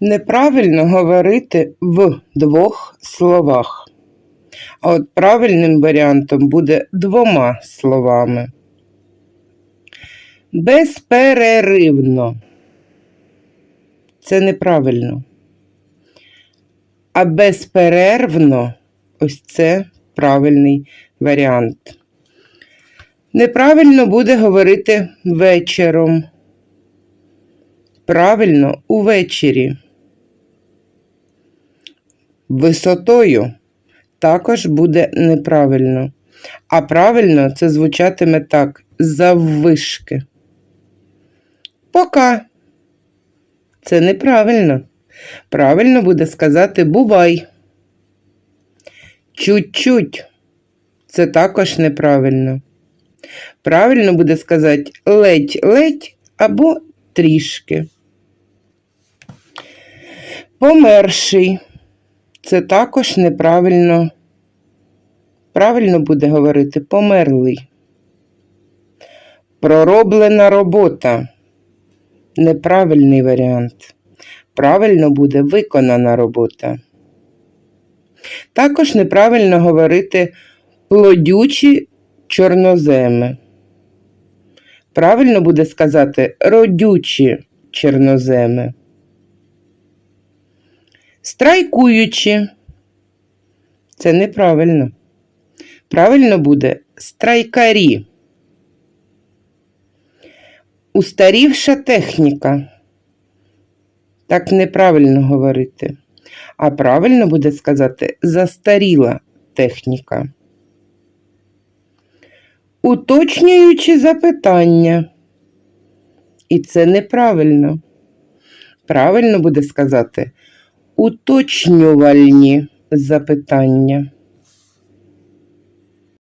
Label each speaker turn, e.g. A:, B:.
A: Неправильно говорити в двох словах. А от правильним варіантом буде двома словами. Безпереривно. Це неправильно. А безперервно ось це правильний варіант. Неправильно буде говорити вечором. Правильно увечері. Висотою також буде неправильно. А правильно це звучатиме так заввишки. Пока. Це неправильно. Правильно буде сказати бувай. Чуть-чуть. Це також неправильно. Правильно буде сказати ледь-ледь або трішки. Померший. Це також неправильно. Правильно буде говорити померлий. Пророблена робота. Неправильний варіант. Правильно буде виконана робота. Також неправильно говорити плодючі чорноземи. Правильно буде сказати родючі чорноземи. Страйкуючі. Це неправильно. Правильно буде страйкарі. Устарівша техніка. Так неправильно говорити. А правильно буде сказати застаріла техніка. Уточнюючи запитання. І це неправильно. Правильно буде сказати уточнювальні запитання.